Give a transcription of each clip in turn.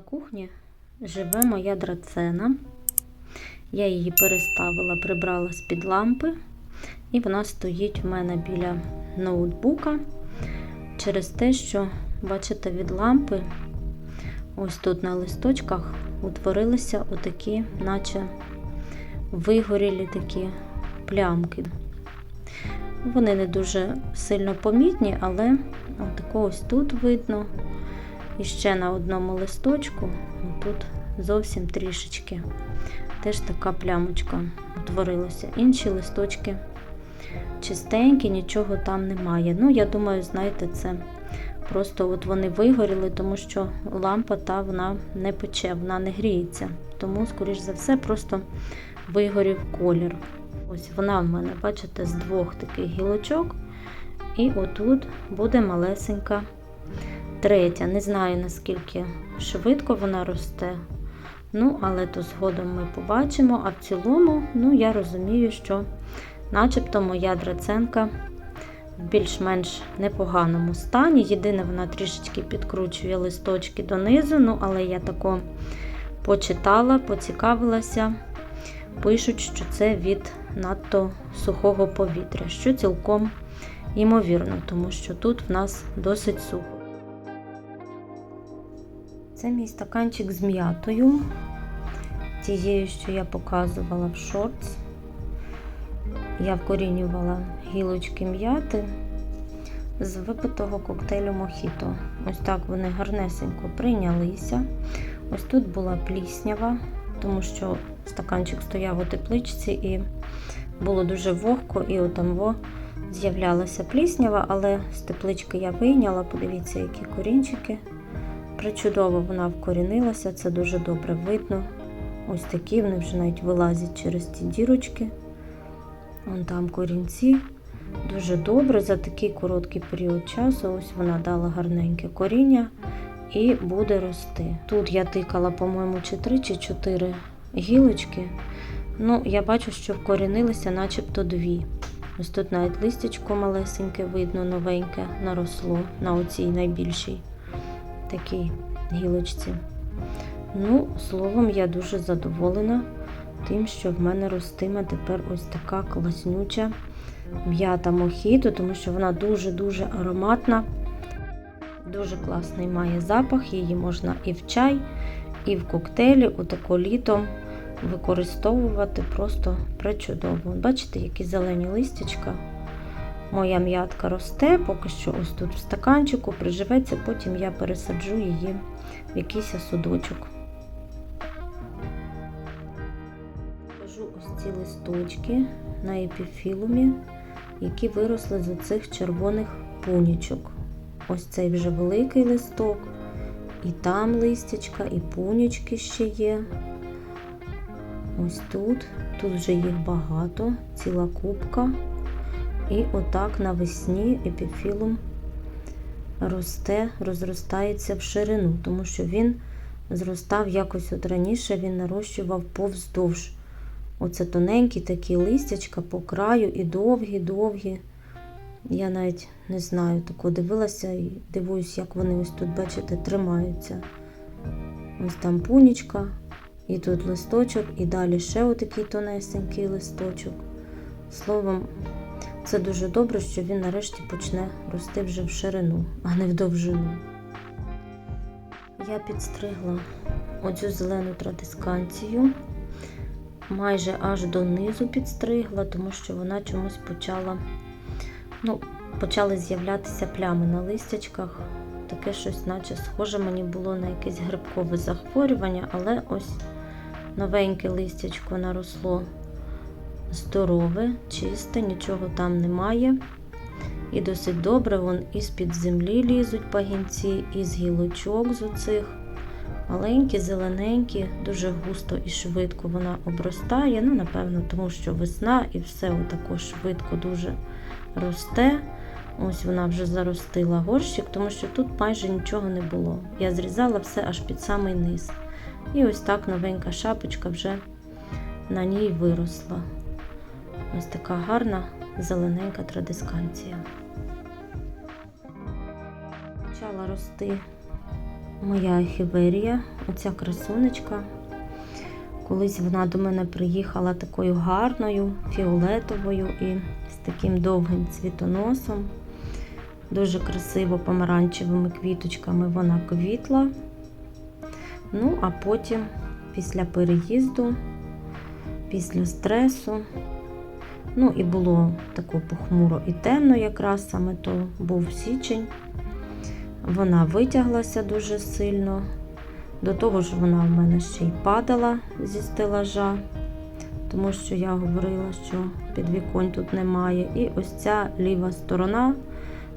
кухні живе моя драцена. Я її переставила, прибрала з-під лампи, і вона стоїть в мене біля ноутбука через те, що, бачите, від лампи, ось тут на листочках утворилися отакі, наче вигорілі такі плямки. Вони не дуже сильно помітні, але ось тут видно. І ще на одному листочку, тут зовсім трішечки, теж така плямочка утворилася. Інші листочки чистенькі, нічого там немає. Ну, я думаю, знаєте, це просто от вони вигоріли, тому що лампа та вона не пече, вона не гріється. Тому, скоріш за все, просто вигорів колір. Ось вона в мене, бачите, з двох таких гілочок. І отут буде малесенька третя. Не знаю, наскільки швидко вона росте. Ну, але то згодом ми побачимо. А в цілому, ну, я розумію, що начебто моя драценка в більш-менш непоганому стані. Єдине, вона трішечки підкручує листочки донизу, ну, але я тако почитала, поцікавилася. Пишуть, що це від надто сухого повітря, що цілком ймовірно, тому що тут в нас досить сухо. Це мій стаканчик з м'ятою, тією, що я показувала в шортс. Я вкорінювала гілочки м'яти з випитого коктейлю Мохіто. Ось так вони гарнесенько прийнялися. Ось тут була пліснява, тому що стаканчик стояв у тепличці і було дуже вогко, і отам з'являлася пліснява, але з теплички я вийняла. Подивіться, які корінчики. Причудово вона вкорінилася, це дуже добре видно. Ось такі вони вже навіть вилазять через ці дірочки. Вон там корінці. Дуже добре за такий короткий період часу. Ось вона дала гарненьке коріння і буде рости. Тут я тикала, по-моєму, чи 3 чи 4 гілочки. Ну, я бачу, що вкорінилися начебто дві. Ось тут навіть листячко малесеньке, видно, новеньке, наросло на оцій найбільшій такій гілочці. Ну, словом, я дуже задоволена тим, що в мене ростиме тепер ось така класнюча м'ята мохіто, тому що вона дуже-дуже ароматна, дуже класний має запах, її можна і в чай, і в коктейлі, отако літом використовувати просто пречудово. Бачите, які зелені листячка. Моя м'ятка росте, поки що ось тут в стаканчику приживеться, потім я пересаджу її в якийсь судочок. Покажу ось ці листочки на епіфілумі, які виросли з оцих червоних пунічок. Ось цей вже великий листок, і там листячка, і пунічки ще є. Ось тут, тут вже їх багато, ціла кубка. І отак навесні епіфілум росте, розростається в ширину, тому що він зростав якось от раніше, він нарощував повздовж. Оце тоненькі такі листячка по краю і довгі-довгі. Я навіть не знаю, тако дивилася і дивуюсь, як вони ось тут, бачите, тримаються. Ось там пунічка, і тут листочок, і далі ще отакий тонесенький листочок. Словом, це дуже добре, що він нарешті почне рости вже в ширину, а не в довжину. Я підстригла оцю зелену традисканцію, майже аж донизу підстригла, тому що вона чомусь почала, ну, почали з'являтися плями на листячках. Таке щось, наче схоже мені було на якесь грибкове захворювання, але ось новеньке листячко наросло здорове, чисте, нічого там немає. І досить добре вон із-під землі лізуть пагінці, із гілочок з оцих. Маленькі, зелененькі, дуже густо і швидко вона обростає. Ну, напевно, тому що весна і все отако швидко дуже росте. Ось вона вже заростила горщик, тому що тут майже нічого не було. Я зрізала все аж під самий низ. І ось так новенька шапочка вже на ній виросла. Ось така гарна зелененька традисканція. Почала рости моя ехіверія, оця красунечка. Колись вона до мене приїхала такою гарною, фіолетовою і з таким довгим цвітоносом. Дуже красиво помаранчевими квіточками вона квітла. Ну, а потім, після переїзду, після стресу, ну і було тако похмуро і темно, якраз саме то був січень. Вона витяглася дуже сильно. До того ж, вона в мене ще й падала зі стелажа, тому що я говорила, що підвіконь тут немає. І ось ця ліва сторона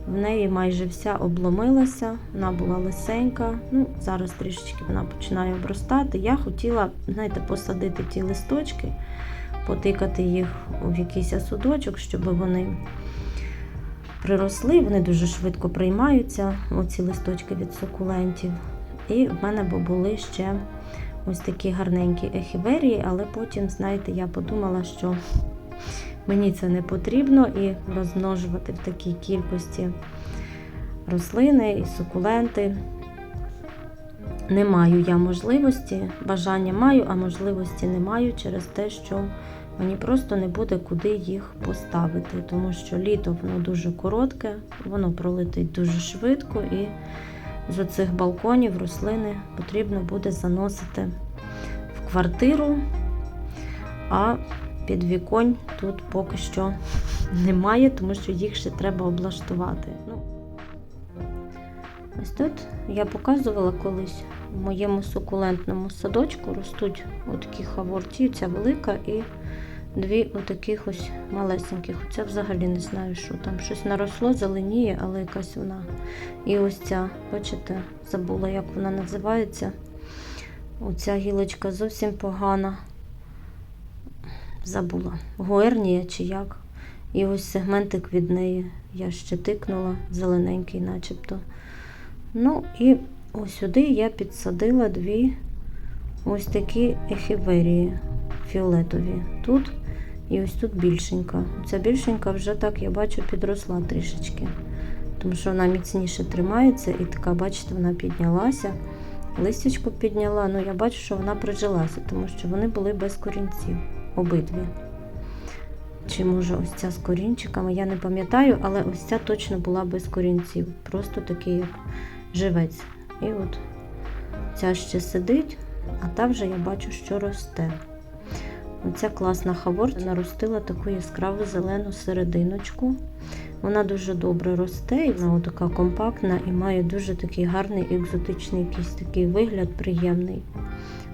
в неї майже вся обломилася, вона була лисенька. Ну, Зараз трішечки вона починає обростати. Я хотіла, знаєте, посадити ті листочки, потикати їх в якийсь судочок, щоб вони приросли. Вони дуже швидко приймаються, оці листочки від сукулентів. І в мене були ще ось такі гарненькі ехіверії, але потім, знаєте, я подумала, що мені це не потрібно і розмножувати в такій кількості рослини і сукуленти. Не маю я можливості, бажання маю, а можливості не маю через те, що мені просто не буде куди їх поставити, тому що літо воно дуже коротке, воно пролетить дуже швидко і з оцих балконів рослини потрібно буде заносити в квартиру, а під віконь тут поки що немає, тому що їх ще треба облаштувати. Ну, Ось тут я показувала колись в моєму сукулентному садочку ростуть отакі хаворті, ця велика і дві отаких ось малесеньких. Оця взагалі не знаю, що там. Щось наросло, зеленіє, але якась вона. І ось ця, бачите, забула, як вона називається. Оця гілочка зовсім погана. Забула. Гуернія чи як. І ось сегментик від неї я ще тикнула, зелененький, начебто. Ну, і ось сюди я підсадила дві ось такі ехіверії фіолетові. Тут і ось тут більшенька. Ця більшенька вже так, я бачу, підросла трішечки. Тому що вона міцніше тримається і така, бачите, вона піднялася. Листячку підняла, ну я бачу, що вона прижилася, тому що вони були без корінців. Обидві. Чи може ось ця з корінчиками, я не пам'ятаю, але ось ця точно була без корінців. Просто такий як живець. І от ця ще сидить, а та вже я бачу, що росте. Оця класна хаворт наростила таку яскраву зелену серединочку. Вона дуже добре росте, і вона така компактна і має дуже такий гарний екзотичний якийсь такий вигляд приємний.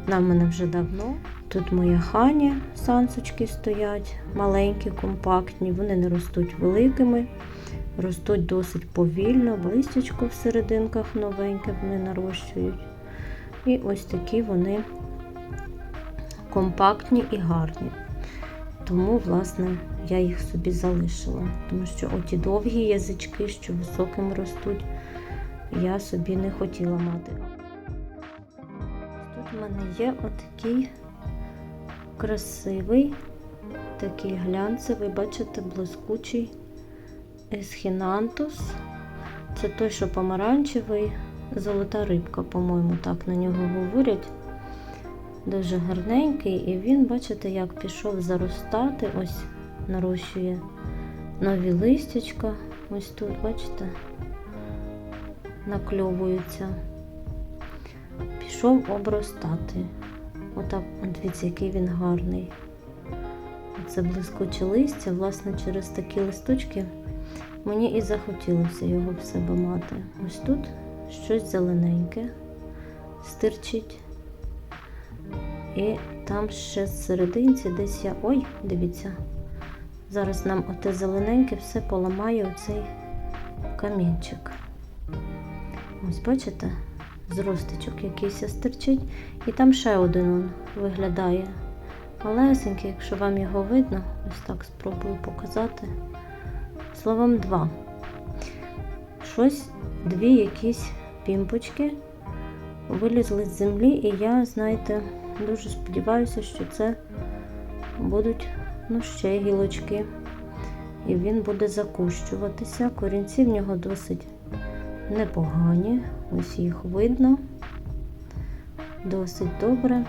В мене вже давно. Тут моя хані сансочки стоять, маленькі, компактні, вони не ростуть великими, ростуть досить повільно, листячко в серединках новеньке вони нарощують. І ось такі вони компактні і гарні. Тому, власне, я їх собі залишила. Тому що оті довгі язички, що високим ростуть, я собі не хотіла мати. В мене є отакий красивий, такий глянцевий, бачите, блискучий есхінантус. Це той, що помаранчевий, золота рибка, по-моєму, так на нього говорять. Дуже гарненький, і він, бачите, як пішов заростати, ось нарощує нові листячка. Ось тут, бачите, накльовуються. Пішов обростати. Отак, дивіться, який він гарний. Це блискуче листя, власне, через такі листочки мені і захотілося його в себе мати. Ось тут щось зелененьке стирчить. І там ще серединці десь я... Ой, дивіться, зараз нам оте зелененьке все поламає оцей камінчик. Ось, бачите, зростичок якийсь стирчить. І там ще один он виглядає. Малесенький, якщо вам його видно, ось так спробую показати. Словом, два. Щось, дві якісь пімпочки вилізли з землі, і я, знаєте, дуже сподіваюся, що це будуть ну, ще гілочки. І він буде закущуватися. Корінці в нього досить непогані, ось їх видно досить добре.